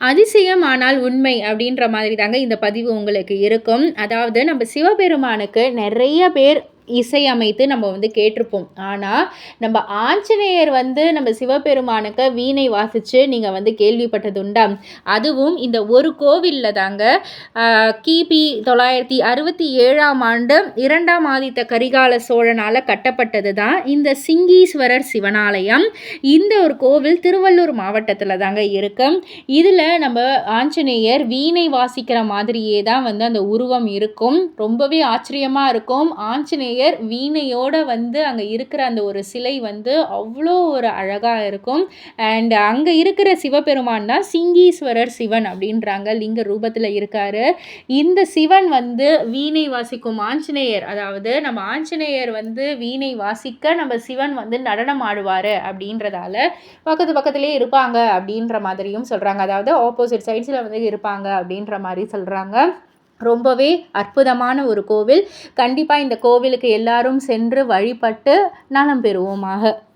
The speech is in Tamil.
அதிசயம் ஆனால் உண்மை அப்படின்ற மாதிரி தாங்க இந்த பதிவு உங்களுக்கு இருக்கும். அதாவது நம்ம சிவபெருமானுக்கு நிறைய பேர் இசையமைத்து நம்ம வந்து கேட்டிருப்போம். ஆனால் நம்ம ஆஞ்சநேயர் வந்து நம்ம சிவபெருமானுக்கு வீணை வாசித்து நீங்கள் வந்து கேள்விப்பட்டது உண்டா? அதுவும் இந்த ஒரு கோவிலில் தாங்க கிபி தொள்ளாயிரத்தி அறுபத்தி ஏழாம் ஆண்டு இரண்டாம் ஆதித்த கரிகால சோழனால் கட்டப்பட்டது தான் இந்த சிங்கீஸ்வரர் சிவனாலயம். இந்த ஒரு கோவில் திருவள்ளூர் மாவட்டத்தில் தாங்க இருக்கு. இதில் நம்ம ஆஞ்சநேயர் வீணை வாசிக்கிற மாதிரியே தான் வந்து அந்த உருவம் இருக்கும். ரொம்பவே ஆச்சரியமாக இருக்கும். ஆஞ்சநேயர் ஆசிரியர் வீணையோடு வந்து அங்கே இருக்கிற அந்த ஒரு சிலை வந்து அவ்வளோ ஒரு அழகாக இருக்கும். அண்ட் அங்கே இருக்கிற சிவபெருமான் தான் சிங்கீஸ்வரர் சிவன் அப்படின்றாங்க லிங்க ரூபத்தில் இருக்கார். இந்த சிவன் வந்து வீணை வாசிக்கும் ஆஞ்சநேயர். அதாவது நம்ம ஆஞ்சநேயர் வந்து வீணை வாசிக்க நம்ம சிவன் வந்து நடனம் ஆடுவார் அப்படின்றதால பக்கத்து பக்கத்துலேயே இருப்பாங்க அப்படின்ற மாதிரியும் சொல்கிறாங்க அதாவது ஆப்போசிட் சைட்ஸில் வந்து இருப்பாங்க அப்படின்ற மாதிரி சொல்கிறாங்க ரொம்பவே அற்புதமான ஒரு கோவில். கண்டிப்பாக இந்த கோவிலுக்கு எல்லாரும் சென்று வழிபட்டு நலம் பெறுவோமாக.